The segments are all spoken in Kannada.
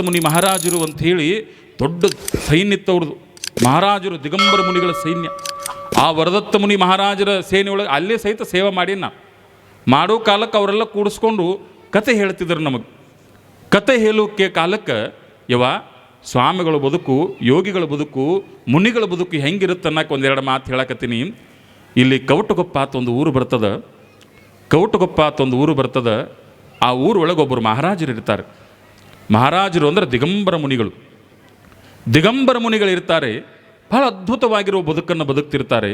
ಮುನಿ ಮಹಾರಾಜರು ಅಂತ ಹೇಳಿ ದೊಡ್ಡ ಸೈನ್ಯ ಇತ್ತವ್ರದ್ದು ಮಹಾರಾಜರು, ದಿಗಂಬರ ಮುನಿಗಳ ಸೈನ್ಯ. ಆ ವರದತ್ತ ಮುನಿ ಮಹಾರಾಜರ ಸೇನೆ ಅಲ್ಲೇ ಸಹಿತ ಸೇವೆ ಮಾಡಿ ನಾ ಮಾಡೋ ಕಾಲಕ್ಕೆ ಅವರೆಲ್ಲ ಕೂಡಿಸ್ಕೊಂಡು ಕತೆ ಹೇಳ್ತಿದ್ರು ನಮಗೆ. ಕತೆ ಹೇಳೋಕ್ಕೆ ಕಾಲಕ್ಕೆ ಯವ ಸ್ವಾಮಿಗಳ ಬದುಕು, ಯೋಗಿಗಳ ಬದುಕು, ಮುನಿಗಳ ಬದುಕು ಹೆಂಗಿರುತ್ತೆ ಅನ್ನೋಕೆ ಒಂದೆರಡು ಮಾತು ಹೇಳಕತ್ತೀನಿ. ಇಲ್ಲಿ ಕವಟಗೊಪ್ಪ ಅಂತ ಒಂದು ಊರು ಬರ್ತದೆ. ಕವಟಗೊಪ್ಪ ಅಂತ ಒಂದು ಊರು ಬರ್ತದ. ಆ ಊರೊಳಗೆ ಒಬ್ಬರು ಮಹಾರಾಜರು ಇರ್ತಾರೆ. ಮಹಾರಾಜರು ಅಂದರೆ ದಿಗಂಬರ ಮುನಿಗಳು. ದಿಗಂಬರ ಮುನಿಗಳಿರ್ತಾರೆ ಬಹಳ ಅದ್ಭುತವಾಗಿರುವ ಬದುಕನ್ನು ಬದುಕ್ತಿರ್ತಾರೆ.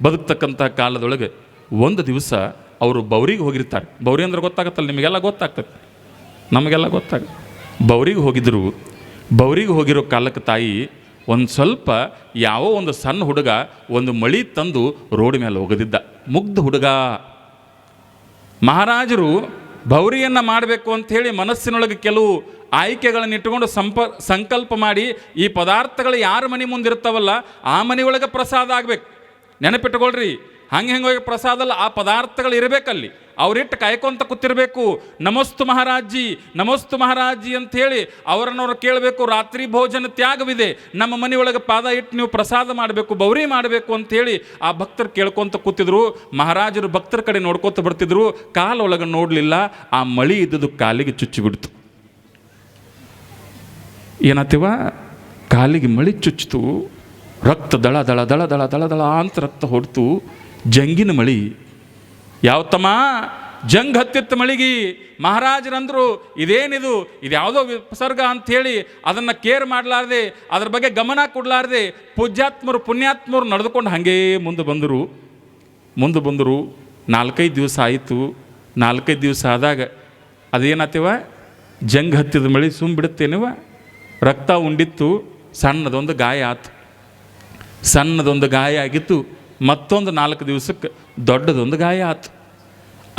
ಬದುಕ್ತಕ್ಕಂಥ ಕಾಲದೊಳಗೆ ಒಂದು ದಿವಸ ಅವರು ಬೌರಿಗೆ ಹೋಗಿರ್ತಾರೆ. ಬೌರಿ ಅಂದ್ರೆ ಗೊತ್ತಾಗತ್ತಲ್ಲ, ನಿಮಗೆಲ್ಲ ಗೊತ್ತಾಗ್ತದೆ. ನಮಗೆಲ್ಲ ಗೊತ್ತಾಗ ಬೌರಿಗೆ ಹೋಗಿದ್ದರು ಬೌರಿಗೆ ಹೋಗಿರೋ ಕಾಲಕ್ಕೆ ತಾಯಿ ಒಂದು ಸ್ವಲ್ಪ ಯಾವ ಒಂದು ಸಣ್ಣ ಹುಡುಗ ಒಂದು ಮಳಿ ತಂದು ರೋಡ್ ಮೇಲೆ ಹೋಗದಿದ್ದ. ಮುಗ್ಧ ಹುಡುಗ. ಮಹಾರಾಜರು ಭೌರಿಯನ್ನು ಮಾಡಬೇಕು ಅಂಥೇಳಿ ಮನಸ್ಸಿನೊಳಗೆ ಕೆಲವು ಆಯ್ಕೆಗಳನ್ನು ಇಟ್ಟುಕೊಂಡು ಸಂಪ, ಸಂಕಲ್ಪ ಮಾಡಿ ಈ ಪದಾರ್ಥಗಳು ಯಾರ ಮನೆ ಮುಂದಿರ್ತಾವಲ್ಲ ಆ ಮನೆಯೊಳಗೆ ಪ್ರಸಾದ ಆಗಬೇಕು. ನೆನಪಿಟ್ಕೊಳ್ರಿ ಹಂಗೆ ಹೆಂಗೆ ಹೋಗಿ ಪ್ರಸಾದ ಅಲ್ಲ, ಆ ಪದಾರ್ಥಗಳು ಇರಬೇಕಲ್ಲಿ. ಅವರಿಟ್ಟು ಕಾಯ್ಕೊಂತ ಕೂತಿರ್ಬೇಕು. ನಮಸ್ತು ಮಹಾರಾಜಿ ನಮಸ್ತು ಮಹಾರಾಜಿ ಅಂತ ಹೇಳಿ ಅವರನ್ನವ್ರು ಕೇಳಬೇಕು, ರಾತ್ರಿ ಭೋಜನ ತ್ಯಾಗವಿದೆ. ನಮ್ಮ ಮನೆಯೊಳಗೆ ಪಾದ ಇಟ್ಟು ನೀವು ಪ್ರಸಾದ ಮಾಡಬೇಕು ಬೌರಿ ಮಾಡಬೇಕು ಅಂತೇಳಿ ಆ ಭಕ್ತರು ಕೇಳ್ಕೊಂತ ಕೂತಿದ್ರು. ಮಹಾರಾಜರು ಭಕ್ತರ ಕಡೆ ನೋಡ್ಕೊತ ಬರ್ತಿದ್ರು. ಕಾಲೊಳಗೆ ನೋಡಲಿಲ್ಲ, ಆ ಮಳಿ ಇದ್ದದ್ದು ಕಾಲಿಗೆ ಚುಚ್ಚಿಬಿಡ್ತು ಏನಾಗ್ತೀವ ಕಾಲಿಗೆ ಮಳಿ ಚುಚ್ಚಿತು. ರಕ್ತ ದಳ ದಳ ದಳ ದಳ ದಳ ದಳ ಅಂತ ರಕ್ತ ಹೊಡ್ತು. ಜಂಗಿನ ಮಳಿ ಯಾವ ತಮ್ಮ ಜಂಗ್ ಹತ್ತಿತ್ತು ಮಳಿಗಿ ಮಹಾರಾಜರಂದ್ರು ಇದೇನಿದು? ಇದು ಯಾವುದೋ ವಿಸರ್ಗ ಅಂಥೇಳಿ ಅದನ್ನು ಕೇರ್ ಮಾಡಲಾರ್ದೆ, ಅದ್ರ ಬಗ್ಗೆ ಗಮನ ಕೊಡಲಾರ್ದೆ ಪೂಜ್ಯಾತ್ಮರು, ಪುಣ್ಯಾತ್ಮರು ನಡೆದುಕೊಂಡು ಹಾಗೇ ಮುಂದೆ ಬಂದರು. ಮುಂದೆ ಬಂದರು. ನಾಲ್ಕೈದು ದಿವಸ ಆಯಿತು. ನಾಲ್ಕೈದು ದಿವಸ ಆದಾಗ ಅದೇನಾಗ್ತೀವ ಜಂಗ್ ಹತ್ತಿದ ಮಳಿ ಸುಮ್ ಬಿಡುತ್ತೇನವ? ರಕ್ತ ಉಂಡಿತ್ತು. ಸಣ್ಣದೊಂದು ಗಾಯ ಆತು. ಸಣ್ಣದೊಂದು ಗಾಯ ಆಗಿತ್ತು. ಮತ್ತೊಂದು ನಾಲ್ಕು ದಿವಸಕ್ಕೆ ದೊಡ್ಡದೊಂದು ಗಾಯ ಆತು.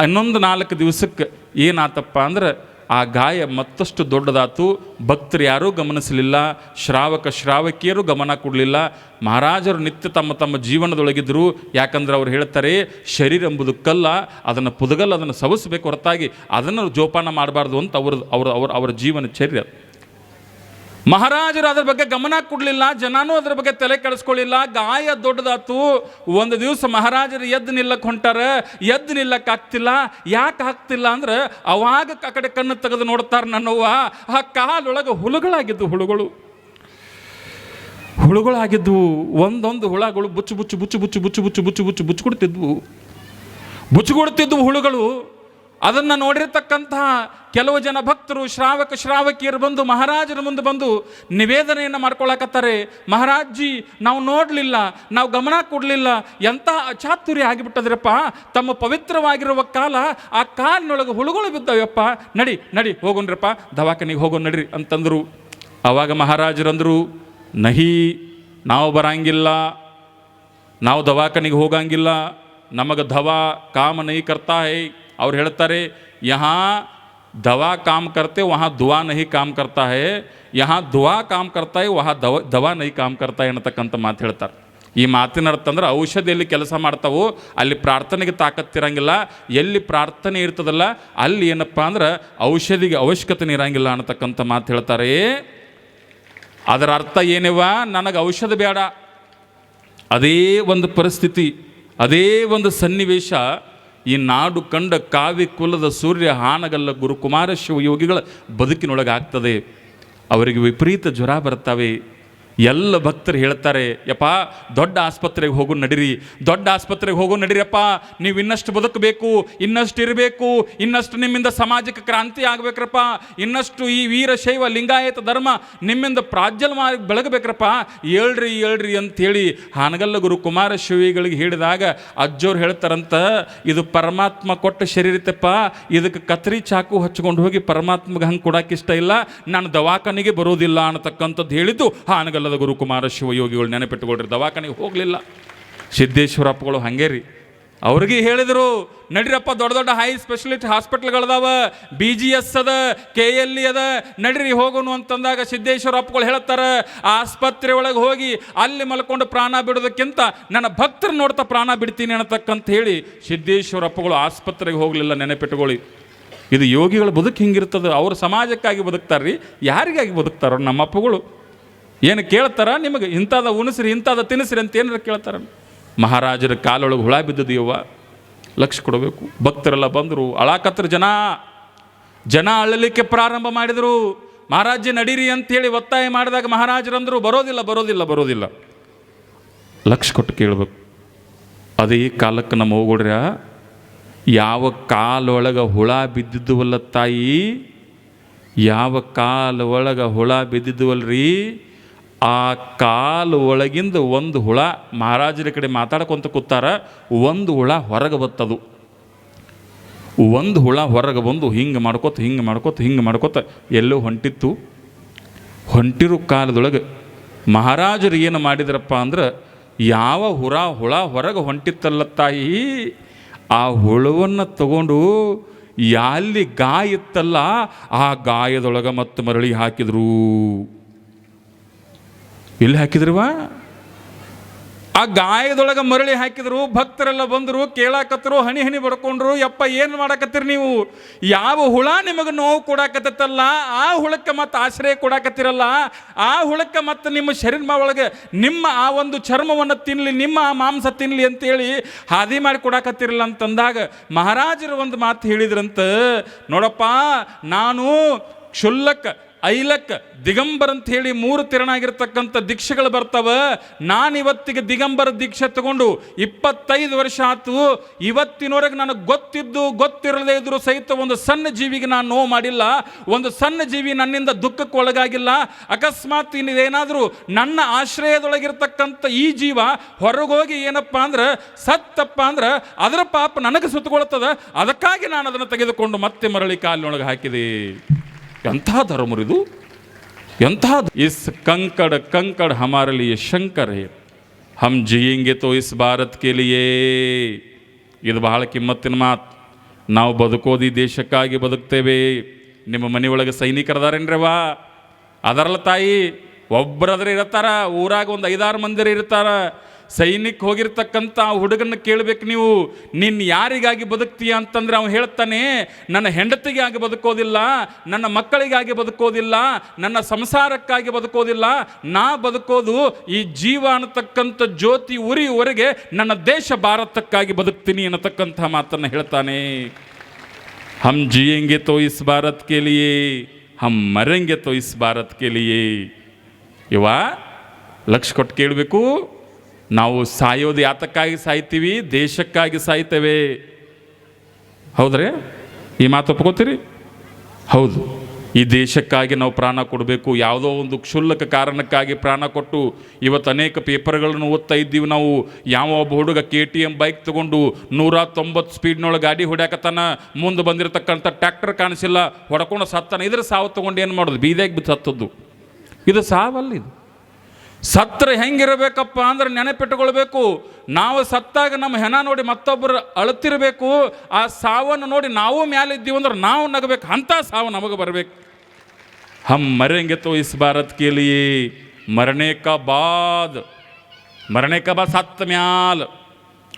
ಇನ್ನೊಂದು ನಾಲ್ಕು ದಿವಸಕ್ಕೆ ಏನಾತಪ್ಪ ಅಂದ್ರೆ ಆ ಗಾಯ ಮತ್ತಷ್ಟು ದೊಡ್ಡದಾತು. ಭಕ್ತರು ಯಾರೂ ಗಮನಿಸಲಿಲ್ಲ, ಶ್ರಾವಕ ಶ್ರಾವಕಿಯರು ಗಮನ ಕೊಡಲಿಲ್ಲ. ಮಹಾರಾಜರು ನಿತ್ಯ ತಮ್ಮ ತಮ್ಮ ಜೀವನದೊಳಗಿದ್ದರು. ಯಾಕಂದ್ರೆ ಅವ್ರು ಹೇಳ್ತಾರೆ, ಶರೀರ ಎಂಬುದು ಕಲ್ಲ ಅದನ್ನು ಪುದಗಲ್ಲ, ಅದನ್ನು ಸವಸಬೇಕು ಹೊರತಾಗಿ, ಅದನ್ನು ಜೋಪಾನ ಮಾಡಬಾರ್ದು ಅಂತ ಅವ್ರ ಅವ್ರ ಅವ್ರ, ಅವರ ಜೀವನ ಚರ್ಯ. ಮಹಾರಾಜರು ಅದ್ರ ಬಗ್ಗೆ ಗಮನ ಕೊಡಲಿಲ್ಲ ಜನನೂ ಅದ್ರ ಬಗ್ಗೆ ತಲೆ ಕೆಡಿಸ್ಕೊಳ್ಳಿಲ್ಲ ಗಾಯ ದೊಡ್ಡದಾತು ಒಂದು ದಿವಸ ಮಹಾರಾಜರು ಎದ್ದು ನಿಲ್ಲಕ್ಕೆ ಹೊಂಟಾರ ಎದ್ದು ನಿಲ್ಲಕ್ಕೆ ಆಗ್ತಿಲ್ಲ ಯಾಕೆ ಆಗ್ತಿಲ್ಲ ಅಂದ್ರೆ ಅವಾಗ ಆ ಕಡೆ ಕಣ್ಣು ತೆಗೆದು ನೋಡ್ತಾರೆ ನನ್ನವ್ವ ಆ ಕಾಲೊಳಗೆ ಹುಳುಗಳಾಗಿದ್ದು ಹುಳುಗಳು ಹುಳುಗಳಾಗಿದ್ದವು ಒಂದೊಂದು ಹುಳಗಳು ಬುಚ್ಚು ಬುಚ್ಚು ಬುಚ್ಚು ಬುಚ್ಚು ಬುಚ್ಚು ಬುಚ್ಚು ಬುಚ್ಚು ಬುಚ್ಚು ಬುಚ್ಚುಕೊಡ್ತಿದ್ವು ಬುಚ್ಚುಗುಡ್ತಿದ್ವು ಹುಳುಗಳು ಅದನ್ನು ನೋಡಿರ್ತಕ್ಕಂತಹ ಕೆಲವು ಜನ ಭಕ್ತರು ಶ್ರಾವಕ ಶ್ರಾವಕಿಯರು ಬಂದು ಮಹಾರಾಜರ ಮುಂದೆ ಬಂದು ನಿವೇದನೆಯನ್ನು ಮಾಡ್ಕೊಳಕತ್ತಾರೆ. ಮಹಾರಾಜ್ಜಿ, ನಾವು ನೋಡಲಿಲ್ಲ, ನಾವು ಗಮನ ಕೊಡಲಿಲ್ಲ, ಎಂತಹ ಅಚಾತುರ್ಯ ಆಗಿಬಿಟ್ಟದ್ರಪ್ಪ. ತಮ್ಮ ಪವಿತ್ರವಾಗಿರುವ ಕಾಲ ಆ ಕಾಲಿನೊಳಗೆ ಹುಳುಗಳು ಬಿದ್ದವಪ್ಪ ನಡಿ ನಡಿ, ಹೋಗೋಣ್ರಪ್ಪ. ದವಾಖಾನಿಗೆ ಹೋಗೋಣ ನಡ್ರಿ ಅಂತಂದರು. ಆವಾಗ ಮಹಾರಾಜರಂದರು ನಹಿ, ನಾವು ಬರಂಗಿಲ್ಲ. ನಾವು ದವಾಖಾನಿಗೆ ಹೋಗಂಗಿಲ್ಲ. ನಮಗೆ ದವಾ ಕಾಮ ನೈ ಕರ್ತಾ ಅವ್ರು ಹೇಳ್ತಾರೆ ಯಹಾ ದವಾ ಕಾಮ್ ಕರ್ತೆ, ವಹಾ ದುವಾ ನಹಿ ಕಾಮ್ ಕರ್ತಾ ಹೇ, ಯಹಾ ದುವಾ ಕಾಮ್ ಕರ್ತಾ ವಹಾ ದವ, ದವಾ ನಹಿ ಕಾಮ್ ಕರ್ತಾ ಅನ್ನತಕ್ಕಂಥ ಮಾತು ಹೇಳ್ತಾರೆ. ಈ ಮಾತಿನ ಅರ್ಥ ಅಂದ್ರೆ ಔಷಧಿ ಎಲ್ಲಿ ಕೆಲಸ ಮಾಡ್ತಾವೋ, ಅಲ್ಲಿ ಪ್ರಾರ್ಥನೆಗೆ ತಾಕತ್ತಿರಂಗಿಲ್ಲ ಎಲ್ಲಿ ಪ್ರಾರ್ಥನೆ ಇರ್ತದಲ್ಲ, ಅಲ್ಲಿ ಏನಪ್ಪ ಅಂದ್ರೆ ಔಷಧಿಗೆ ಅವಶ್ಯಕತೆ ಇರಂಗಿಲ್ಲ ಅನ್ನತಕ್ಕಂಥ ಮಾತು ಹೇಳ್ತಾರೆ. ಅದರ ಅರ್ಥ ಏನಿವ ನನಗೆ ಔಷಧ ಬೇಡ. ಅದೇ ಒಂದು ಪರಿಸ್ಥಿತಿ, ಅದೇ ಒಂದು ಸನ್ನಿವೇಶ ಈ ನಾಡು ಕಂಡ ಕಾವಿ ಕುಲದ ಸೂರ್ಯ ಹಾನಗಲ್ಲ ಗುರುಕುಮಾರ ಶಿವಯೋಗಿಗಳ ಯೋಗಿಗಳ ಬದುಕಿನೊಳಗೆ ಆಗ್ತದೆ ಅವರಿಗೆ ವಿಪರೀತ ಜ್ವರ ಬರ್ತವೆ. ಎಲ್ಲ ಭಕ್ತರು ಹೇಳ್ತಾರೆ, ಯಪ್ಪ, ದೊಡ್ಡ ಆಸ್ಪತ್ರೆಗೆ ಹೋಗು, ನಡೀರಿ. ದೊಡ್ಡ ಆಸ್ಪತ್ರೆಗೆ ಹೋಗು ನಡಿರಪ್ಪ ನೀವು ಇನ್ನಷ್ಟು ಬದುಕಬೇಕು, ಇನ್ನಷ್ಟು ಇರಬೇಕು, ಇನ್ನಷ್ಟು ನಿಮ್ಮಿಂದ ಸಾಮಾಜಿಕ ಕ್ರಾಂತಿ ಆಗಬೇಕ್ರಪ್ಪ. ಇನ್ನಷ್ಟು ಈ ವೀರಶೈವ ಲಿಂಗಾಯತ ಧರ್ಮ ನಿಮ್ಮಿಂದ ಪ್ರಾಜ್ವಲವಾಗಿ ಬೆಳಗಬೇಕ್ರಪ್ಪ. ಹೇಳ್ರಿ ಹೇಳ್ರಿ ಅಂಥೇಳಿ ಹಾನಗಲ್ಲ ಗುರು ಕುಮಾರಶಿವಿಗಳಿಗೆ ಹೇಳಿದಾಗ ಅಜ್ಜೋರು ಹೇಳ್ತಾರಂತ, ಇದು ಪರಮಾತ್ಮ ಕೊಟ್ಟ ಶರೀರತ್ತಪ್ಪ ಇದಕ್ಕೆ ಕತ್ರಿ ಚಾಕು ಹಚ್ಕೊಂಡು ಹೋಗಿ ಪರಮಾತ್ಮಗೆ ಹಂಗೆ ಕೊಡಕ್ಕೆ ಇಷ್ಟ ಇಲ್ಲ. ನಾನು ದವಾಖಾನೆಗೆ ಬರೋದಿಲ್ಲ ಅನ್ನತಕ್ಕಂಥದ್ದು ಹೇಳಿದ್ದು ಹಾನಗಲ್ಲದ ಗುರು ಕುಮಾರ ಶಿವಯೋಗಿಗಳು ನೆನಪಿಟ್ಟುಕೊಳ್ರಿ. ದವಾಖಾನೆಗೆ ಹೋಗಲಿಲ್ಲ. ಸಿದ್ದೇಶ್ವರಪ್ಪಗಳು ಹಂಗೆ ರೀ. ಅವ್ರಿಗೆ ಹೇಳಿದರು, ನಡಿರಪ್ಪ, ದೊಡ್ಡ ದೊಡ್ಡ ಹೈ ಸ್ಪೆಷಲಿಸ್ಟ್ ಹಾಸ್ಪಿಟ್ಲ್ಗಳದಾವ ಬಿ ಜಿ ಎಸ್ ಅದ ಕೆ ಎಲ್ ಇ ಅದ, ನಡಿರಿ ಹೋಗೋನು ಅಂತಂದಾಗ ಸಿದ್ದೇಶ್ವರ ಅಪ್ಪಗಳು ಹೇಳ್ತಾರೆ ಆಸ್ಪತ್ರೆ ಒಳಗೆ ಹೋಗಿ ಅಲ್ಲಿ ಮಲ್ಕೊಂಡು ಪ್ರಾಣ ಬಿಡೋದಕ್ಕಿಂತ ನನ್ನ ಭಕ್ತರು ನೋಡ್ತಾ ಪ್ರಾಣ ಬಿಡ್ತೀನಿ ಅನ್ನತಕ್ಕಂತ ಹೇಳಿ ಸಿದ್ದೇಶ್ವರ ಅಪ್ಪಗಳು ಆಸ್ಪತ್ರೆಗೆ ಹೋಗಲಿಲ್ಲ ನೆನಪಿಟ್ಟುಕೊಳ್ಳಿ. ಇದು ಯೋಗಿಗಳ ಬದುಕು ಹಿಂಗಿರ್ತದೆ. ಅವರು ಸಮಾಜಕ್ಕಾಗಿ ಬದುಕ್ತಾರ್ರಿ. ಯಾರಿಗಾಗಿ ಬದುಕ್ತಾರೋ? ನಮ್ಮ ಅಪ್ಪಗಳು. ಏನು ಕೇಳ್ತಾರ? ನಿಮಗೆ ಇಂಥದ ಉಣಸ್ರಿ, ಇಂಥದ ತಿನ್ನಿಸ್ರಿ ಅಂತ ಏನಾರ ಕೇಳ್ತಾರ? ಮಹಾರಾಜರ ಕಾಲೊಳಗೆ ಹುಳ ಬಿದ್ದದು ಯವ್ವ. ಲಕ್ಷ ಕೊಡಬೇಕು. ಭಕ್ತರೆಲ್ಲ ಬಂದರು. ಅಳಾಕತ್ರ ಜನ. ಜನ ಅಳಲಿಕ್ಕೆ ಪ್ರಾರಂಭ ಮಾಡಿದರು. ಮಹಾರಾಜ ನಡೀರಿ ಅಂತೇಳಿ ಒತ್ತಾಯ ಮಾಡಿದಾಗ ಮಹಾರಾಜರಂದರು, ಬರೋದಿಲ್ಲ ಬರೋದಿಲ್ಲ ಬರೋದಿಲ್ಲ. ಲಕ್ಷ ಕೊಟ್ಟು ಕೇಳಬೇಕು. ಅದೇ ಕಾಲಕ್ಕೆ ನಮ್ಮ ಹೋಗೋಡ್ರ, ಯಾವ ಕಾಲೊಳಗೆ ಹುಳ ಬಿದ್ದಿದ್ದುವಲ್ಲ ತಾಯಿ? ಯಾವ ಕಾಲ ಒಳಗೆ ಹುಳ ಬಿದ್ದಿದ್ದುವಲ್ರಿ ಆ ಕಾಲು ಒಳಗಿಂದ ಒಂದು ಹುಳ, ಮಹಾರಾಜರ ಕಡೆ ಮಾತಾಡ್ಕೊಂತ ಕೂತಾರ, ಒಂದು ಹುಳ ಹೊರಗೆ ಬತ್ತದು. ಒಂದು ಹುಳ ಹೊರಗೆ ಬಂದು ಹಿಂಗೆ ಮಾಡ್ಕೊತ ಹಿಂಗೆ ಮಾಡ್ಕೊತ ಹಿಂಗೆ ಮಾಡ್ಕೊತ ಎಲ್ಲೋ ಹೊಂಟಿತ್ತು. ಹೊಂಟಿರೋ ಕಾಲದೊಳಗೆ ಮಹಾರಾಜರು ಏನು ಮಾಡಿದ್ರಪ್ಪ ಅಂದ್ರೆ, ಯಾವ ಹುರ ಹುಳ ಹೊರಗೆ ಹೊಂಟಿತ್ತಲ್ಲ ತಾಯಿ, ಆ ಹುಳವನ್ನು ತಗೊಂಡು ಎಲ್ಲಿ ಗಾಯ ಇತ್ತಲ್ಲ, ಆ ಗಾಯದೊಳಗೆ ಮತ್ತು ಮರಳಿ ಹಾಕಿದ್ರು. ಎಲ್ಲಿ ಹಾಕಿದ್ರವಾ? ಆ ಗಾಯದೊಳಗೆ ಮರಳಿ ಹಾಕಿದ್ರು, ಭಕ್ತರೆಲ್ಲ ಬಂದರು ಕೇಳಾಕತ್ತರು ಹನಿ ಹನಿ ಬಡ್ಕೊಂಡ್ರು, ಯಪ್ಪ ಏನು ಮಾಡಾಕತ್ತೀರಿ ನೀವು? ಯಾವ ಹುಳ ನಿಮಗೆ ನೋವು ಕೊಡಾಕತ್ತಲ್ಲ ಆ ಹುಳಕ್ಕೆ ಮತ್ತೆ ಆಶ್ರಯ ಕೊಡಾಕತ್ತಿರಲ್ಲ, ಆ ಹುಳಕ್ಕೆ ಮತ್ತೆ ನಿಮ್ಮ ಶರೀರ ಒಳಗೆ ನಿಮ್ಮ ಆ ಒಂದು ಚರ್ಮವನ್ನು ತಿನ್ನಲಿ ನಿಮ್ಮ ಆ ಮಾಂಸ ತಿನ್ನಲಿ ಅಂತೇಳಿ ಹಾದಿ ಮಾಡಿ ಕೊಡಾಕತ್ತಿರಲ್ಲ ಅಂತಂದಾಗ ಮಹಾರಾಜರು ಒಂದು ಮಾತು ಹೇಳಿದ್ರಂತ, ನೋಡಪ್ಪ, ನಾನು ಕ್ಷುಲ್ಲಕ ಐಲಕ್, ದಿಗಂಬರ್ ಅಂತ ಹೇಳಿ ಮೂರು ತಿರಣಾಗಿರ್ತಕ್ಕಂಥ ದೀಕ್ಷೆಗಳು ಬರ್ತಾವ. ನಾನು ಇವತ್ತಿಗೆ ದಿಗಂಬರ ದೀಕ್ಷೆ ತಗೊಂಡು ಇಪ್ಪತ್ತೈದು ವರ್ಷ ಆತು. ಇವತ್ತಿನವರೆಗೆ ನನಗೆ ಗೊತ್ತಿದ್ದು ಗೊತ್ತಿರದೇ ಇದ್ರು ಸಹಿತ ಒಂದು ಸಣ್ಣ ಜೀವಿಗೆ ನಾನು ನೋವು ಮಾಡಿಲ್ಲ. ಒಂದು ಸಣ್ಣ ಜೀವಿ ನನ್ನಿಂದ ದುಃಖಕ್ಕೆ ಒಳಗಾಗಿಲ್ಲ. ಅಕಸ್ಮಾತ್ ಇನ್ನೇನಾದರೂ ನನ್ನ ಆಶ್ರಯದೊಳಗಿರ್ತಕ್ಕಂಥ ಈ ಜೀವ ಹೊರಗೋಗಿ ಏನಪ್ಪ ಅಂದ್ರೆ, ಸತ್ತಪ್ಪ ಅಂದ್ರೆ ಅದರ ಪಾಪ ನನಗೆ ಸುತ್ತಕೊಳ್ತದೆ. ಅದಕ್ಕಾಗಿ ನಾನು ಅದನ್ನು ತೆಗೆದುಕೊಂಡು ಮತ್ತೆ ಮರಳಿ ಕಾಲಿನೊಳಗೆ ಹಾಕಿದೆ. ಎಂಥ ಧರ್ಮರಿದು ಎಂಥ ಇಸ್ ಕಂಕಡ ಕಂಕಡ ಹಮಾರಲಿ ಶಂಕರ್. ಹೇ ಹಮ್ ಜಿಯೆಂಗೆ ತೋ ಇಸ್ ಭಾರತ್ ಕೇಲಿಯೇ ಇದು ಬಹಳ ಕಿಮ್ಮತ್ತಿನ ಮಾತು. ನಾವು ಬದುಕೋದು ಈ ದೇಶಕ್ಕಾಗಿ ಬದುಕ್ತೇವೆ. ನಿಮ್ಮ ಮನೆಯೊಳಗೆ ಸೈನಿಕರದಾರೇನ್ರವಾ ಅದರಲ್ಲ ತಾಯಿ ಒಬ್ಬರದ್ರೆ ಇರ್ತಾರ ಊರಾಗ ಒಂದು ಐದಾರು ಮಂದಿರ ಇರ್ತಾರ. ಸೈನಿಕ್ ಹೋಗಿರ್ತಕ್ಕಂಥ ಆ ಹುಡುಗನ್ನ ಕೇಳಬೇಕು ನೀವು. ನಿನ್ನ ಯಾರಿಗಾಗಿ ಬದುಕ್ತೀಯ ಅಂತಂದ್ರೆ ಅವನು ಹೇಳ್ತಾನೆ, ನನ್ನ ಹೆಂಡತಿಗಾಗಿ ಬದುಕೋದಿಲ್ಲ, ನನ್ನ ಮಕ್ಕಳಿಗಾಗಿ ಬದುಕೋದಿಲ್ಲ, ನನ್ನ ಸಂಸಾರಕ್ಕಾಗಿ ಬದುಕೋದಿಲ್ಲ. ನಾ ಬದುಕೋದು ಈ ಜೀವ ಅನ್ನತಕ್ಕಂಥ ಜ್ಯೋತಿ ಉರಿಯುವರೆಗೆ ನನ್ನ ದೇಶ ಭಾರತಕ್ಕಾಗಿ ಬದುಕ್ತೀನಿ ಅನ್ನತಕ್ಕಂಥ ಮಾತನ್ನು ಹೇಳ್ತಾನೆ. ಹಮ್ ಜಿಯೆಂಗೆ ತೋ ಇಸ್ ಭಾರತ್ ಕೆ ಲಿಯೇ, ಹಮ್ ಮರೆಂಗೆ ತೋ ಇಸ್ ಭಾರತ್ ಕೇಳಿಯೇ ಇವ ಲಕ್ಷ ಕೊಟ್ಟು ಕೇಳಬೇಕು. ನಾವು ಸಾಯೋದು ಯಾತಕ್ಕಾಗಿ ಸಾಯ್ತೀವಿ? ದೇಶಕ್ಕಾಗಿ ಸಾಯ್ತೇವೆ. ಹೌದ್ರಿ? ಈ ಮಾತು ಒಪ್ಕೋತೀರಿ? ಹೌದು. ಈ ದೇಶಕ್ಕಾಗಿ ನಾವು ಪ್ರಾಣ ಕೊಡಬೇಕು. ಯಾವುದೋ ಒಂದು ಕ್ಷುಲ್ಲಕ ಕಾರಣಕ್ಕಾಗಿ ಪ್ರಾಣ ಕೊಟ್ಟು ಇವತ್ತು ಅನೇಕ ಪೇಪರ್ಗಳನ್ನು ಓದ್ತಾ ಇದ್ದೀವಿ ನಾವು. ಯಾವ ಒಬ್ಬ ಹುಡುಗ ಕೆ ಟಿ ಎಂ ಬೈಕ್ ತೊಗೊಂಡು ನೂರ ತೊಂಬತ್ತು ಸ್ಪೀಡ್ನೊಳಗೆ ಗಾಡಿ ಹೊಡ್ಯಾಕತ್ತಾನ? ಮುಂದೆ ಬಂದಿರತಕ್ಕಂಥ ಟ್ಯಾಕ್ಟರ್ ಕಾಣಿಸಿಲ್ಲ. ಹೊಡ್ಕೊಂಡು ಸತ್ತಾನ. ಇದ್ರ ಸಾವು ತೊಗೊಂಡು ಏನು ಮಾಡೋದು? ಬೀದಿಯಾಗಿ ಸತ್ತದ್ದು. ಇದು ಸಾವಲ್ಲ ಇದು. ಸತ್ರ ಹೆಂಗಿರಬೇಕಪ್ಪ ಅಂದ್ರೆ ನೆನಪಿಟ್ಟುಕೊಳ್ಬೇಕು ನಾವು ಸತ್ತಾಗ ನಮ್ಮ ಹೆಣ ನೋಡಿ ಮತ್ತೊಬ್ಬರು ಅಳುತ್ತಿರಬೇಕು. ಆ ಸಾವನ್ನು ನೋಡಿ ನಾವು ಮ್ಯಾಲೆ ಇದ್ದೀವಿ ಅಂದ್ರೆ ನಾವು ನಗಬೇಕು. ಅಂಥ ಸಾವು ನಮಗೆ ಬರಬೇಕು. ಹಮ್ ಮರೆಂಗೆ ತೋ ಇಸ್ ಭಾರತ್ ಕೇಳಿ ಮರಣೇಕ ಬಾದ್. ಮರಣೆ ಕಾ ಬಾದ್ ಸತ್ತ ಮ್ಯಾಲ್.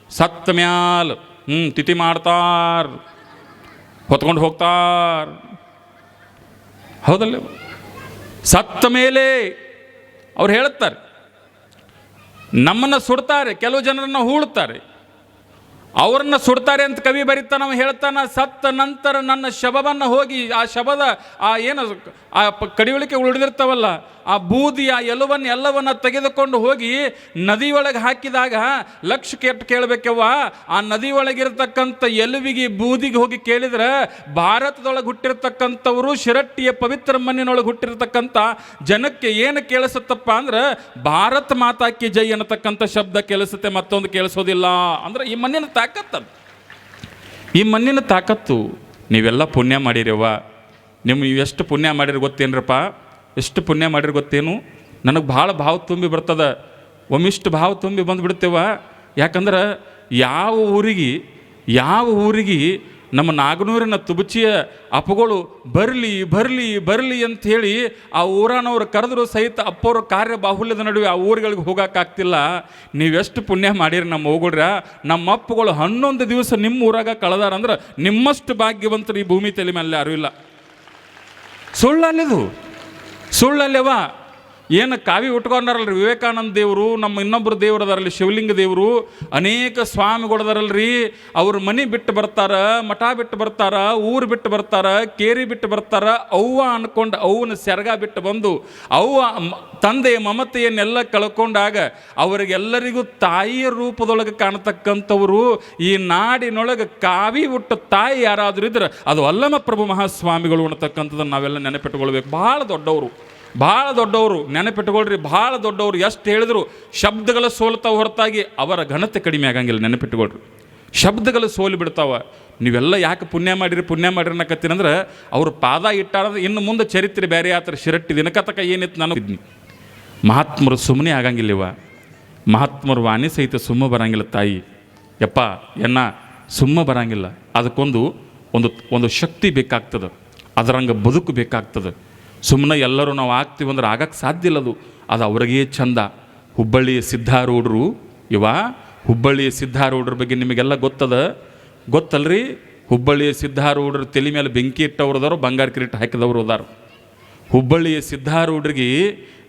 ಸತ್ತ ಮ್ಯಾಲ್. ಹ್ಞೂ ತಿಥಿ ಮಾಡ್ತಾರ. ಹೊತ್ಕೊಂಡು ಹೋಗ್ತಾರ. ಹೌದಲ್ಲ? ಸತ್ತ ಮೇಲೆ ಅವ್ರು ಹೇಳುತ್ತಾರೆ, ನಮ್ಮನ್ನು ಸುಡ್ತಾರೆ, ಕೆಲವು ಜನರನ್ನು ಹೂಳುತ್ತಾರೆ. ಅವರನ್ನು ಸುಡ್ತಾರೆ ಅಂತ ಕವಿ ಬರೀತಾನ ನಾವು ಹೇಳ್ತಾನ, ಸತ್ತ ನಂತರ ನನ್ನ ಶವವನ್ನು ಹೋಗಿ ಆ ಶವದ ಆ ಏನು ಆ ಕಡಿವಳಿಕೆ ಉಳಿದಿರ್ತಾವಲ್ಲ ಆ ಬೂದಿಯ ಎಲುವನ್ನು ಎಲ್ಲವನ್ನ ತೆಗೆದುಕೊಂಡು ಹೋಗಿ ನದಿಯೊಳಗೆ ಹಾಕಿದಾಗ ಲಕ್ಷ ಕೆಟ್ಟು ಕೇಳಬೇಕವ್ವ, ಆ ನದಿಯೊಳಗಿರ್ತಕ್ಕಂಥ ಎಲುವಿಗೆ ಬೂದಿಗೆ ಹೋಗಿ ಕೇಳಿದ್ರೆ ಭಾರತದೊಳಗೆ ಹುಟ್ಟಿರ್ತಕ್ಕಂಥವರು ಶಿರಟ್ಟಿಯ ಪವಿತ್ರ ಮಣ್ಣಿನೊಳಗೆ ಹುಟ್ಟಿರ್ತಕ್ಕಂಥ ಜನಕ್ಕೆ ಏನು ಕೇಳಿಸುತ್ತಪ್ಪ ಅಂದ್ರೆ, ಭಾರತ್ ಮಾತಾಕಿ ಜೈ ಅನ್ನತಕ್ಕಂಥ ಶಬ್ದ ಕೇಳಿಸುತ್ತೆ, ಮತ್ತೊಂದು ಕೇಳಿಸೋದಿಲ್ಲ. ಅಂದ್ರೆ ಈ ಮಣ್ಣಿನ ತಾಕತ್ತದು ಈ ಮಣ್ಣಿನ ತಾಕತ್ತು ನೀವೆಲ್ಲ ಪುಣ್ಯ ಮಾಡಿರವ್ವ. ನಿಮ್ಮ ಎಷ್ಟು ಪುಣ್ಯ ಮಾಡಿರಿ ಗೊತ್ತೇನ್ರಪ್ಪ? ಎಷ್ಟು ಪುಣ್ಯ ಮಾಡಿರಿ ಗೊತ್ತೇನು? ನನಗೆ ಭಾಳ ಭಾವ ತುಂಬಿ ಬರ್ತದ. ಒಮ್ಮಿಷ್ಟು ಭಾವ ತುಂಬಿ ಬಂದುಬಿಡ್ತೇವ? ಯಾಕಂದ್ರೆ ಯಾವ ಊರಿಗೆ ಯಾವ ಊರಿಗೆ ನಮ್ಮ ನಾಗನೂರಿನ ತುಬುಚಿಯ ಅಪ್ಪಗಳು ಬರಲಿ ಬರಲಿ ಬರಲಿ ಅಂತ ಹೇಳಿ ಆ ಊರನವ್ರು ಕರೆದ್ರು ಸಹಿತ ಅಪ್ಪವ್ರ ಕಾರ್ಯ ಬಾಹುಲ್ಯದ ನಡುವೆ ಆ ಊರುಗಳಿಗೆ ಹೋಗೋಕ್ಕಾಗ್ತಿಲ್ಲ ನೀವೆಷ್ಟು ಪುಣ್ಯ ಮಾಡಿರಿ ನಮ್ಮ ಹೋಗುಳ್ರ ನಮ್ಮ ಅಪ್ಪಗಳು ಹನ್ನೊಂದು ದಿವಸ ನಿಮ್ಮ ಊರಾಗ ಕಳೆದಾರ ಅಂದ್ರೆ ನಿಮ್ಮಷ್ಟು ಭಾಗ್ಯವಂತರು ಈ ಭೂಮಿ ತಲೆ ಮೇಲೆ ಯಾರೂ ಇಲ್ಲ. ಸುಳ್ಳಲ್ಲಿದು. ಸುಳ್ಳಲ್ಯವ ಏನು ಕಾವಿ ಉಟ್ಕೊಂಡಾರಲ್ರಿ? ವಿವೇಕಾನಂದ ದೇವರು, ನಮ್ಮ ಇನ್ನೊಬ್ಬರು ದೇವರು ಅದಾರಲ್ಲಿ ಶಿವಲಿಂಗ ದೇವರು. ಅನೇಕ ಸ್ವಾಮಿಗಳದಾರಲ್ರಿ. ಅವ್ರ ಮನೆ ಬಿಟ್ಟು ಬರ್ತಾರ, ಮಠ ಬಿಟ್ಟು ಬರ್ತಾರ, ಊರು ಬಿಟ್ಟು ಬರ್ತಾರ, ಕೇರಿ ಬಿಟ್ಟು ಬರ್ತಾರ, ಅವ್ವ ಅನ್ಕೊಂಡು ಅವನ ಸೆರಗ ಬಿಟ್ಟು ಬಂದು, ಅವ್ವ ತಂದೆ ಮಮತೆಯನ್ನೆಲ್ಲ ಕಳ್ಕೊಂಡಾಗ ಅವರಿಗೆಲ್ಲರಿಗೂ ತಾಯಿಯ ರೂಪದೊಳಗೆ ಕಾಣತಕ್ಕಂಥವರು, ಈ ನಾಡಿನೊಳಗೆ ಕಾವಿ ಹುಟ್ಟು ತಾಯಿ ಯಾರಾದರೂ ಇದ್ರೆ ಅದು ಅಲ್ಲಮ ಪ್ರಭು ಮಹಾಸ್ವಾಮಿಗಳು ಅನ್ನತಕ್ಕಂಥದ್ದನ್ನು ನಾವೆಲ್ಲ ನೆನಪಿಟ್ಟುಕೊಳ್ಬೇಕು ಭಾಳ ದೊಡ್ಡವರು. ಭಾಳ ದೊಡ್ಡವರು ನೆನಪಿಟ್ಟುಕೊಳ್ರಿ ಭಾಳ ದೊಡ್ಡವರು ಎಷ್ಟು ಹೇಳಿದ್ರು, ಶಬ್ದಗಳ ಸೋಲ್ತಾವ ಹೊರತಾಗಿ ಅವರ ಘನತೆ ಕಡಿಮೆ ಆಗಂಗಿಲ್ಲ ನೆನಪಿಟ್ಟುಕೊಳ್ರಿ ಶಬ್ದಗಳು ಸೋಲಿ ಬಿಡ್ತಾವ. ನೀವೆಲ್ಲ ಯಾಕೆ ಪುಣ್ಯ ಮಾಡಿರಿ ಪುಣ್ಯ ಮಾಡಿರಿ ಅನ್ನಕತ್ತೀನಂದ್ರೆ, ಅವ್ರ ಪಾದ ಇಟ್ಟಾಡೋದು ಇನ್ನು ಮುಂದೆ ಚರಿತ್ರೆ ಬೇರೆ ಆತರ ಶಿರಟ್ಟಿ ದಿನಕತಕ ಏನಿತ್ತು ನಾನು ಇದ್ನಿ ಮಹಾತ್ಮರು ಸುಮ್ಮನೆ ಆಗಂಗಿಲ್ಲವ ಮಹಾತ್ಮರು ವಾಣಿ ಸಹಿತ ಸುಮ್ಮ ಬರಂಗಿಲ್ಲ ತಾಯಿ. ಯಪ್ಪ, ಎನ್ನ, ಸುಮ್ಮ ಬರಂಗಿಲ್ಲ. ಅದಕ್ಕೊಂದು, ಒಂದು ಒಂದು ಶಕ್ತಿ ಬೇಕಾಗ್ತದೆ. ಅದರಂಗೆ ಬದುಕು ಬೇಕಾಗ್ತದೆ. ಸುಮ್ಮನೆ ಎಲ್ಲರೂ ನಾವು ಆಗ್ತೀವಿ ಅಂದ್ರೆ ಆಗಕ್ಕೆ ಸಾಧ್ಯ ಇಲ್ಲ ಅದು. ಅವ್ರಿಗೇ ಚಂದ. ಹುಬ್ಬಳ್ಳಿಯ ಸಿದ್ಧಾರೂಢರು, ಇವ ಹುಬ್ಬಳ್ಳಿಯ ಸಿದ್ಧಾರೂಢರ ಬಗ್ಗೆ ನಿಮಗೆಲ್ಲ ಗೊತ್ತದ? ಗೊತ್ತಲ್ರಿ? ಹುಬ್ಬಳ್ಳಿಯ ಸಿದ್ಧಾರೂಢರು ತಲೆ ಮೇಲೆ ಬೆಂಕಿ ಇಟ್ಟವ್ರು ಅದಾರು ಬಂಗಾರ ಕಿರೀಟ ಹಾಕಿದವರು ಅದಾರು. ಹುಬ್ಬಳ್ಳಿಯ ಸಿದ್ಧಾರೂಢರಿಗೆ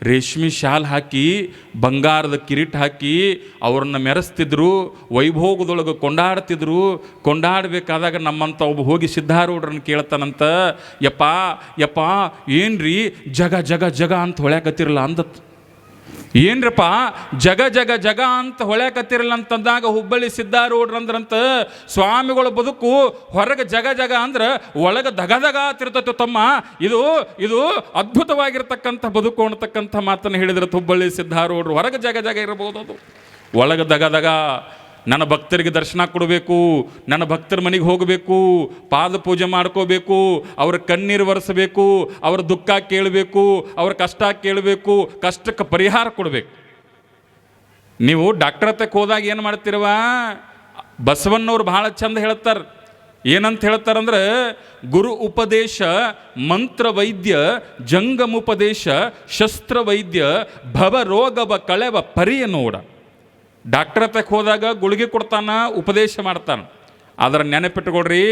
ರೇಷ್ಮೆ ಶಾಲ್ ಹಾಕಿ, ಬಂಗಾರದ ಕಿರೀಟ ಹಾಕಿ ಅವ್ರನ್ನ ಮೆರೆಸ್ತಿದ್ರು, ವೈಭೋಗದೊಳಗೆ ಕೊಂಡಾಡ್ತಿದ್ರು. ಕೊಂಡಾಡಬೇಕಾದಾಗ ನಮ್ಮಂತ ಒಬ್ಬ ಹೋಗಿ ಸಿದ್ಧಾರೂಢರನ್ನ ಕೇಳ್ತಾನಂತ, ಯಪ್ಪ ಯಪ್ಪ, ಏನ್ರಿ ಜಗ ಜಗ ಜಗ ಅಂತ ಹೊಳ್ಯಾಕತ್ತಿರಲ್ಲ ಅಂದತ್. ಏನ್ರಪ್ಪ? ಜಗ ಜಗ ಜಗ ಅಂತ ಹೊಳ್ಯಾಕತ್ತಿರಲ್ಲ ಅಂತಂದಾಗ ಹುಬ್ಬಳ್ಳಿ ಸಿದ್ಧಾರೂಢರಂದ್ರಂತ ಸ್ವಾಮಿಗಳ ಬದುಕು ಹೊರಗೆ ಜಗ ಜಗ ಅಂದ್ರೆ ಒಳಗೆ ದಗ ದಗ ತಿರ್ತತ್ತು ತಮ್ಮ. ಇದು ಇದು ಅದ್ಭುತವಾಗಿರ್ತಕ್ಕಂಥ ಬದುಕು ಅನ್ನತಕ್ಕಂಥ ಮಾತನ್ನು ಹೇಳಿದ್ರೆ ಹುಬ್ಬಳ್ಳಿ ಸಿದ್ಧಾರೂಢರು ಹೊರಗೆ ಜಗ ಜಗ ಇರಬಹುದು ಅದು. ಒಳಗೆ ದಗ ದಗ ನನ್ನ ಭಕ್ತರಿಗೆ ದರ್ಶನ ಕೊಡಬೇಕು, ನನ್ನ ಭಕ್ತರ ಮನೆಗೆ ಹೋಗಬೇಕು, ಪಾದ ಪೂಜೆ ಮಾಡ್ಕೋಬೇಕು, ಅವ್ರ ಕಣ್ಣೀರು ಒರೆಸಬೇಕು, ಅವ್ರ ದುಃಖ ಕೇಳಬೇಕು, ಅವ್ರ ಕಷ್ಟ ಕೇಳಬೇಕು, ಕಷ್ಟಕ್ಕೆ ಪರಿಹಾರ ಕೊಡಬೇಕು. ನೀವು ಡಾಕ್ಟರ್ ಹತ್ತಕ್ಕೆ ಹೋದಾಗ ಏನು ಮಾಡ್ತಿರುವ ಬಸವಣ್ಣವ್ರು ಭಾಳ ಚಂದ ಹೇಳ್ತಾರೆ. ಏನಂತ ಹೇಳ್ತಾರಂದ್ರೆ ಗುರು ಉಪದೇಶ, ಮಂತ್ರ ವೈದ್ಯ ಜಂಗಮುಪದೇಶ ಶಸ್ತ್ರ ವೈದ್ಯ, ಭವ ರೋಗವ ಕಳೆವ ಪರಿಯ ನೋಡ ಡಾಕ್ಟರ್ ಹೋದಾಗ ಗುಳಿಗೆ ಕೊಡ್ತಾನ ಉಪದೇಶ ಮಾಡ್ತಾನೆ. ಅದರ ನೆನಪಿಟ್ಟುಕೊಡ್ರಿ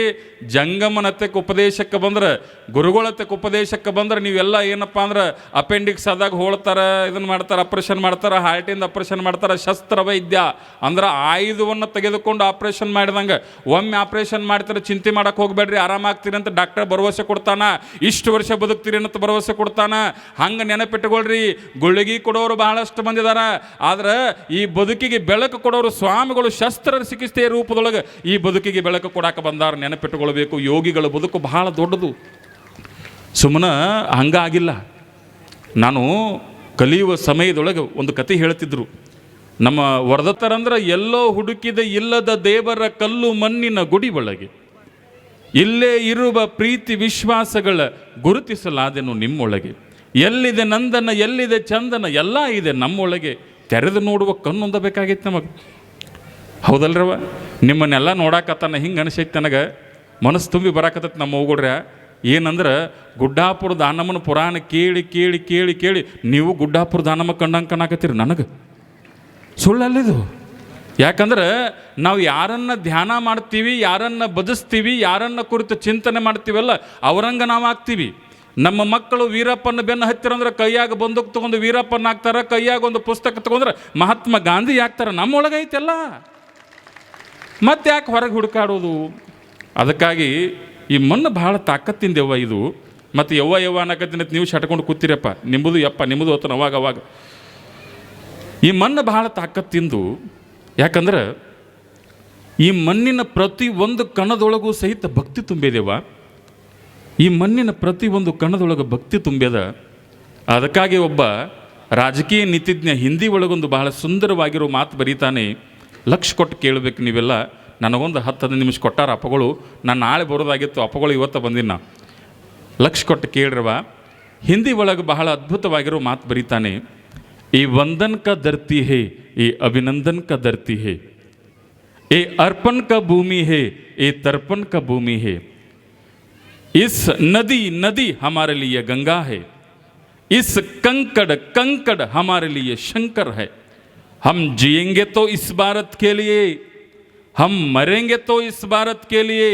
ಜಂಗಮನತ್ತಕ್ಕೆ ಉಪದೇಶಕ್ಕೆ ಬಂದ್ರೆ ಗುರುಗಳತ್ತಕ್ಕೆ ಉಪದೇಶಕ್ಕೆ ಬಂದ್ರೆ ನೀವೆಲ್ಲ ಏನಪ್ಪ ಅಂದ್ರೆ ಅಪೆಂಡಿಕ್ಸ್ ಆದಾಗ ಹೋಳ್ತಾರೆ ಇದನ್ನು ಮಾಡ್ತಾರೆ ಆಪ್ರೇಷನ್ ಮಾಡ್ತಾರೆ ಹಾರ್ಟಿಂದ ಆಪ್ರೇಷನ್ ಮಾಡ್ತಾರೆ ಶಸ್ತ್ರ ವೈದ್ಯ ಅಂದ್ರೆ ಆಯುಧವನ್ನು ತೆಗೆದುಕೊಂಡು ಆಪ್ರೇಷನ್ ಮಾಡಿದಂಗೆ. ಒಮ್ಮೆ ಆಪ್ರೇಷನ್ ಮಾಡ್ತಾರೆ, ಚಿಂತೆ ಮಾಡೋಕೆ ಹೋಗ್ಬೇಡ್ರಿ ಆರಾಮಾಗ್ತೀರಿ ಅಂತ ಡಾಕ್ಟರ್ ಭರವಸೆ ಕೊಡ್ತಾನೆ. ಇಷ್ಟು ವರ್ಷ ಬದುಕ್ತೀರಿ ಅಂತ ಭರವಸೆ ಕೊಡ್ತಾನೆ. ಹಂಗೆ ನೆನಪಿಟ್ಟುಕೊಳ್ರಿ, ಗುಳಿಗೆ ಕೊಡೋರು ಬಹಳಷ್ಟು ಬಂದಿದ್ದಾರೆ ಆದ್ರೆ ಈ ಬದುಕಿಗೆ ಬೆಳಕು ಕೊಡೋರು ಸ್ವಾಮಿಗಳು ಶಸ್ತ್ರ ಚಿಕಿತ್ಸೆಯ ರೂಪದೊಳಗೆ ಈ ಬದುಕಿಗೆ ಬೆಳಕು ಕೊಡಾಕ ಬಂದಾರ ನೆನಪಿಟ್ಟುಕೊಳ್ಬೇಕು. ಯೋಗಿಗಳ ಬದುಕು ಬಹಳ ದೊಡ್ಡದು. ಸುಮ್ಮನೆ ಹಂಗಾಗಿಲ್ಲ. ನಾನು ಕಲಿಯುವ ಸಮಯದೊಳಗೆ ಒಂದು ಕತೆ ಹೇಳ್ತಿದ್ರು. ನಮ್ಮ ವರದತ್ತರಂದ್ರೆ ಎಲ್ಲೋ ಹುಡುಕಿದ ಇಲ್ಲದ ದೇವರ ಕಲ್ಲು ಮಣ್ಣಿನ ಗುಡಿ ಒಳಗೆ. ಇಲ್ಲೇ ಇರುವ ಪ್ರೀತಿ ವಿಶ್ವಾಸಗಳ ಗುರುತಿಸಲಾದೆನು ನಿಮ್ಮೊಳಗೆ. ಎಲ್ಲಿದೆ ನಂದನ, ಎಲ್ಲಿದೆ ಚಂದನ, ಎಲ್ಲ ಇದೆ ನಮ್ಮೊಳಗೆ. ತೆರೆದು ನೋಡುವ ಕಣ್ಣೊಂದ ಬೇಕಾಗಿತ್ತು ನಮಗೆ. ಹೌದಲ್ರವ? ನಿಮ್ಮನ್ನೆಲ್ಲ ನೋಡಾಕತ್ತಾನ, ಹಿಂಗೆ ಅನಿಸೈತೆ ನನಗೆ. ಮನಸ್ಸು ತುಂಬಿ ಬರಾಕತ್ತೈತೆ ನಮ್ಮ ಹೋಗುಡ್ರ ಏನಂದ್ರೆ ಗುಡ್ಡಾಪುರ ದಾನಮ್ಮನ ಪುರಾಣ ಕೇಳಿ ಕೇಳಿ ಕೇಳಿ ಕೇಳಿ, ನೀವು ಗುಡ್ಡಾಪುರ ದಾನಮ್ಮ ಕಂಡಂಗೆ ಕಾಣಕತ್ತೀರಿ ನನಗೆ. ಸುಳ್ಳಲ್ಲಿದು. ಯಾಕಂದ್ರೆ, ನಾವು ಯಾರನ್ನ ಧ್ಯಾನ ಮಾಡ್ತೀವಿ, ಯಾರನ್ನ ಬದಸ್ತೀವಿ ಯಾರನ್ನ ಕುರಿತು ಚಿಂತನೆ ಮಾಡ್ತೀವಲ್ಲ, ಅವರಂಗ ನಾವು ಆಗ್ತೀವಿ. ನಮ್ಮ ಮಕ್ಕಳು ವೀರಪ್ಪನ ಬೆನ್ನು ಹತ್ತಿರ ಅಂದ್ರೆ ಕೈಯಾಗ ಬಂದೂಕ್ ತೊಗೊಂಡು ವೀರಪ್ಪನ ಹಾಕ್ತಾರ ಕೈಯಾಗ ಒಂದು ಪುಸ್ತಕ ತಗೊಂಡ್ರೆ ಮಹಾತ್ಮ ಗಾಂಧಿ ಹಾಕ್ತಾರ ನಮ್ಮೊಳಗೈತೆಲ್ಲ. ಮತ್ತೆ ಯಾಕೆ ಹೊರಗೆ ಹುಡುಕಾಡೋದು? ಅದಕ್ಕಾಗಿ ಈ ಮಣ್ಣು ಭಾಳ ತಾಕತ್ತಿಂದ ಯವ್ವ ಇದು. ಮತ್ತು ಯವ್ವ ಯವ್ವ ಅನ್ನಕತ್ತಿನ ನೀವು ಶಟ್ಕೊಂಡು ಕೂತಿರಪ್ಪ. ನಿಮ್ಮದು ಯಪ್ಪ, ನಿಮ್ಮದು ಹೊತ್ತನ ಅವಾಗ ಅವಾಗ. ಈ ಮಣ್ಣು ಭಾಳ ತಾಕತ್ತಿಂದು. ಯಾಕಂದ್ರೆ ಈ ಮಣ್ಣಿನ ಪ್ರತಿ ಒಂದು ಕಣದೊಳಗೂ ಸಹಿತ ಭಕ್ತಿ ತುಂಬಿದೆವ ಈ ಮಣ್ಣಿನ ಪ್ರತಿ ಒಂದು ಕಣದೊಳಗೆ ಭಕ್ತಿ ತುಂಬ್ಯದ. ಅದಕ್ಕಾಗಿ ಒಬ್ಬ ರಾಜಕೀಯ ನೀತಿಜ್ಞ ಹಿಂದಿ ಒಳಗೊಂದು ಬಹಳ ಸುಂದರವಾಗಿರೋ ಮಾತು ಬರೀತಾನೆ. ಲಕ್ಷ ಕೊಟ್ಟು ಕೇಳಬೇಕು ನೀವೆಲ್ಲ. ನನಗೊಂದು ಹತ್ತು ಹದಿನೈದು ನಿಮಿಷ ಕೊಟ್ಟಾರ ಅಪ್ಪಗಳು. ನಾನು ನಾಳೆ ಬರೋದಾಗಿತ್ತು, ಅಪ್ಪಗಳು ಇವತ್ತು ಬಂದಿನ. ಲಕ್ಷ ಕೊಟ್ಟು ಕೇಳ್ರವ ಹಿಂದಿ ಒಳಗೆ ಬಹಳ ಅದ್ಭುತವಾಗಿರೋ ಮಾತು ಬರೀತಾನೆ. ಈ ವಂದನ್ ಕ ಧರ್ತಿ ಹೇ, ಈ ಅಭಿನಂದನ್ ಕ ಧರ್ತಿ ಹೇ. ಏ ಅರ್ಪಣ್ ಕ ಭೂಮಿ ಹೇ ಏ ತರ್ಪಣ್ ಕ ಭೂಮಿ ಹೇ. ಇಸ್ ನದಿ ನದಿ ಹಮಾರಲಿಯ ಗಂಗಾ ಹೇ. ಇಸ್ ಕಂಕಡ ಕಂಕಡ ಹಮಾರಲಿಯ ಶಂಕರ್ ಹೇ. हम जिएंगे तो इस भारत के लिए हम मरेंगे तो इस भारत के लिए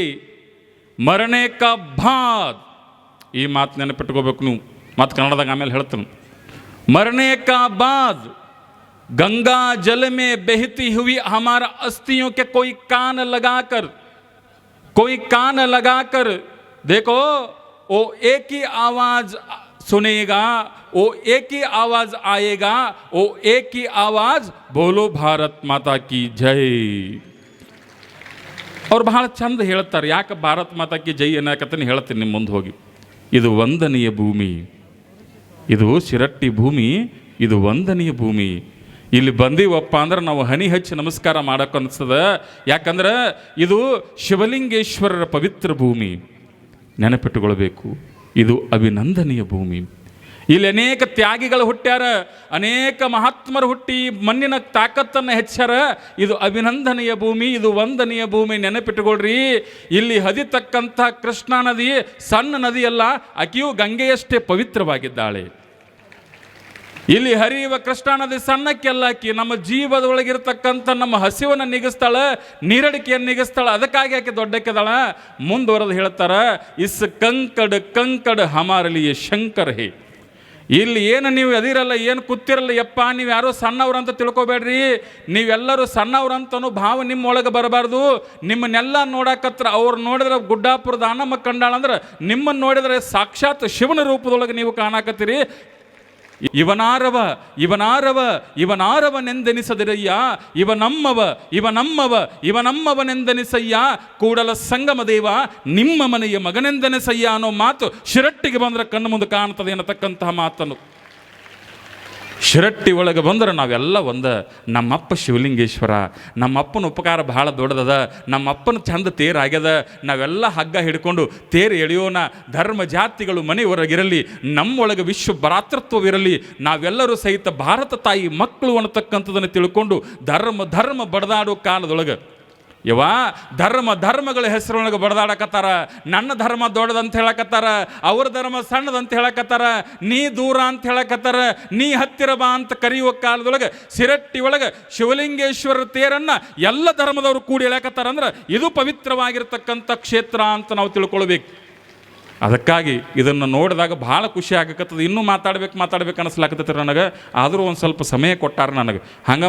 ಮರಣೆ ಕಾ ಬಾದ್ ಈ ಮಾತು ನೆನಪಿಟ್ಕೋಬೇಕು ನೀವು ಮತ್ತು ಕನ್ನಡದಾಗ ಆಮೇಲೆ ಹೇಳ್ತೀನಿ मरने का बाद गंगा जल में बहती हुई हमारा अस्थियों के कोई कान लगाकर कोई कान लगाकर देखो वो एक ही आवाज सुनेगा वो एक ही आवाज आएगा वो एक ही आवाज बोलो भारत माता की जय ಅವ್ರು ಬಹಳ ಚಂದ ಹೇಳ್ತಾರೆ ಯಾಕೆ ಭಾರತ್ ಮಾತಾಕಿ ಜೈ ಅನ್ನಕತ್ತನ ಹೇಳ್ತೀನಿ ನಿಮ್ಮ ಮುಂದೆ ಹೋಗಿ ಇದು ವಂದನೀಯ ಭೂಮಿ ಇದು ಶಿರಟ್ಟಿ ಭೂಮಿ ಇದು ವಂದನೀಯ ಭೂಮಿ ಇಲ್ಲಿ ಬಂದೀವಪ್ಪ ಅಂದ್ರೆ ನಾವು ಹನಿ ಹಚ್ಚಿ ನಮಸ್ಕಾರ ಮಾಡಕ್ಕೆ ಅನಿಸ್ತದ ಯಾಕಂದ್ರೆ ಇದು ಶಿವಲಿಂಗೇಶ್ವರರ ಪವಿತ್ರ ಭೂಮಿ ನೆನಪಿಟ್ಟುಕೊಳ್ಬೇಕು ಇದು ಅಭಿನಂದನೀಯ ಭೂಮಿ ಇಲ್ಲಿ ಅನೇಕ ತ್ಯಾಗಿಗಳು ಹುಟ್ಟ್ಯಾರ, ಅನೇಕ ಮಹಾತ್ಮರು ಹುಟ್ಟಿ ಮಣ್ಣಿನ ತಾಕತ್ತನ್ನು ಹೆಚ್ಚಾರ. ಇದು ಅಭಿನಂದನೆಯ ಭೂಮಿ, ಇದು ವಂದನೀಯ ಭೂಮಿ ನೆನಪಿಟ್ಟುಕೊಳ್ರಿ ಇಲ್ಲಿ ಹದಿತಕ್ಕಂಥ ಕೃಷ್ಣಾ ನದಿ ಸಣ್ಣ ನದಿಯಲ್ಲ ಆಕೆಯು ಗಂಗೆಯಷ್ಟೇ ಪವಿತ್ರವಾಗಿದ್ದಾಳೆ. ಇಲ್ಲಿ ಹರಿಯುವ ಕೃಷ್ಣಾ ನದಿ ಸಣ್ಣಕ್ಕೆಲ್ಲ ಆಕಿ ನಮ್ಮ ಜೀವದೊಳಗಿರ್ತಕ್ಕಂಥ ನಮ್ಮ ಹಸಿವನ್ನು ನಿಗಿಸ್ತಾಳ, ನೀರಡಿಕೆಯನ್ನು ನಿಗಿಸ್ತಾಳ, ಅದಕ್ಕಾಗಿ ಆಕೆ ದೊಡ್ಡಕ್ಕೆದಾಳ. ಮುಂದುವರೆದು ಹೇಳ್ತಾರ, ಇಸ್ ಕಂಕಡ್ ಕಂಕಡ್ ಹಮಾರಲಿಯ ಶಂಕರ್ ಹೇ ಇಲ್ಲಿ ಏನು ನೀವು ಎದಿರಲ್ಲ, ಏನು ಕೂತಿರಲ್ಲ, ಯಪ್ಪ, ನೀವು ಯಾರೋ ಸಣ್ಣವ್ರಂತ ತಿಳ್ಕೊಬೇಡ್ರಿ. ನೀವೆಲ್ಲರೂ ಸಣ್ಣವ್ರು ಅಂತನೂ ಭಾವ ನಿಮ್ಮೊಳಗೆ ಬರಬಾರ್ದು. ನಿಮ್ಮನ್ನೆಲ್ಲ ನೋಡಕತ್ರ ಅವ್ರು ನೋಡಿದ್ರೆ ಗುಡ್ಡಾಪುರದ ಅಣ್ಣಮ್ಮ ಕಂಡಾಳ ಅಂದ್ರೆ ನಿಮ್ಮನ್ನು ನೋಡಿದರೆ ಸಾಕ್ಷಾತ್ ಶಿವನ ರೂಪದೊಳಗೆ ನೀವು ಕಾಣಕತ್ತೀರಿ. ಇವನಾರವ ಇವನಾರವ ಇವನಾರವನೆಂದೆನಿಸದಿರಯ್ಯ ಇವ ನಮ್ಮವ ಇವ ನಮ್ಮವ ಇವ ನಮ್ಮವನೆಂದೆನಿಸಯ್ಯ ಕೂಡಲ ಸಂಗಮ ದೇವ ನಿಮ್ಮ ಮನೆಯ ಮಗನೆಂದೆನಿಸಯ್ಯ ಅನ್ನೋ ಮಾತು ಶಿರಟ್ಟಿಗೆ ಬಂದರೆ ಕಣ್ಣು ಮುಂದೆ ಕಾಣ್ತದೆ ಅನ್ನತಕ್ಕಂತಹ ಮಾತನ್ನು ಶಿರಟ್ಟಿ ಒಳಗೆ ಬಂದ್ರೆ ನಾವೆಲ್ಲ ಒಂದ ನಮ್ಮಪ್ಪ ಶಿವಲಿಂಗೇಶ್ವರ, ನಮ್ಮಪ್ಪನ ಉಪಕಾರ ಬಹಳ ದೊಡ್ಡದದ, ನಮ್ಮಪ್ಪನ ಚಂದ ತೇರು ಆಗ್ಯದ ನಾವೆಲ್ಲ ಹಗ್ಗ ಹಿಡ್ಕೊಂಡು ತೇರು ಎಳೆಯೋಣ ಧರ್ಮ ಜಾತಿಗಳು ಮನೆಯೊರಗಿರಲಿ, ನಮ್ಮೊಳಗೆ ವಿಶ್ವ ಭ್ರಾತೃತ್ವವಿರಲಿ ನಾವೆಲ್ಲರೂ ಸಹಿತ ಭಾರತ ತಾಯಿ ಮಕ್ಕಳು ಅನ್ನತಕ್ಕಂಥದ್ದನ್ನು ತಿಳ್ಕೊಂಡು ಧರ್ಮ ಧರ್ಮ ಬಡದಾಡೋ ಕಾಲದೊಳಗೆ ಯವ ಧರ್ಮ ಧರ್ಮಗಳ ಹೆಸರೊಳಗೆ ಬಡದಾಡಕತ್ತಾರ. ನನ್ನ ಧರ್ಮ ದೊಡ್ಡದಂತ ಹೇಳಕತ್ತಾರ, ಅವ್ರ ಧರ್ಮ ಸಣ್ಣದಂತ ಹೇಳಕತ್ತಾರ, ನೀ ದೂರ ಅಂತ ಹೇಳಕತ್ತಾರ, ನೀ ಹತ್ತಿರ ಬಾ ಅಂತ ಕರೆಯುವ ಕಾಲದೊಳಗೆ ಸಿರಟ್ಟಿ ಒಳಗೆ ಶಿವಲಿಂಗೇಶ್ವರ ತೇರನ್ನ ಎಲ್ಲ ಧರ್ಮದವರು ಕೂಡಿ ಹೇಳಕತ್ತಾರ ಅಂದ್ರೆ ಇದು ಪವಿತ್ರವಾಗಿರ್ತಕ್ಕಂಥ ಕ್ಷೇತ್ರ ಅಂತ ನಾವು ತಿಳ್ಕೊಳ್ಬೇಕು. ಅದಕ್ಕಾಗಿ ಇದನ್ನು ನೋಡಿದಾಗ ಭಾಳ ಖುಷಿ ಆಗಕತ್ತದ. ಇನ್ನೂ ಮಾತಾಡ್ಬೇಕು ಮಾತಾಡ್ಬೇಕು ಅನಿಸ್ಲಾಕತ್ತೈತಿ ನನಗೆ. ಆದರೂ ಒಂದು ಸ್ವಲ್ಪ ಸಮಯ ಕೊಟ್ಟಾರ ನನಗೆ. ಹಂಗೆ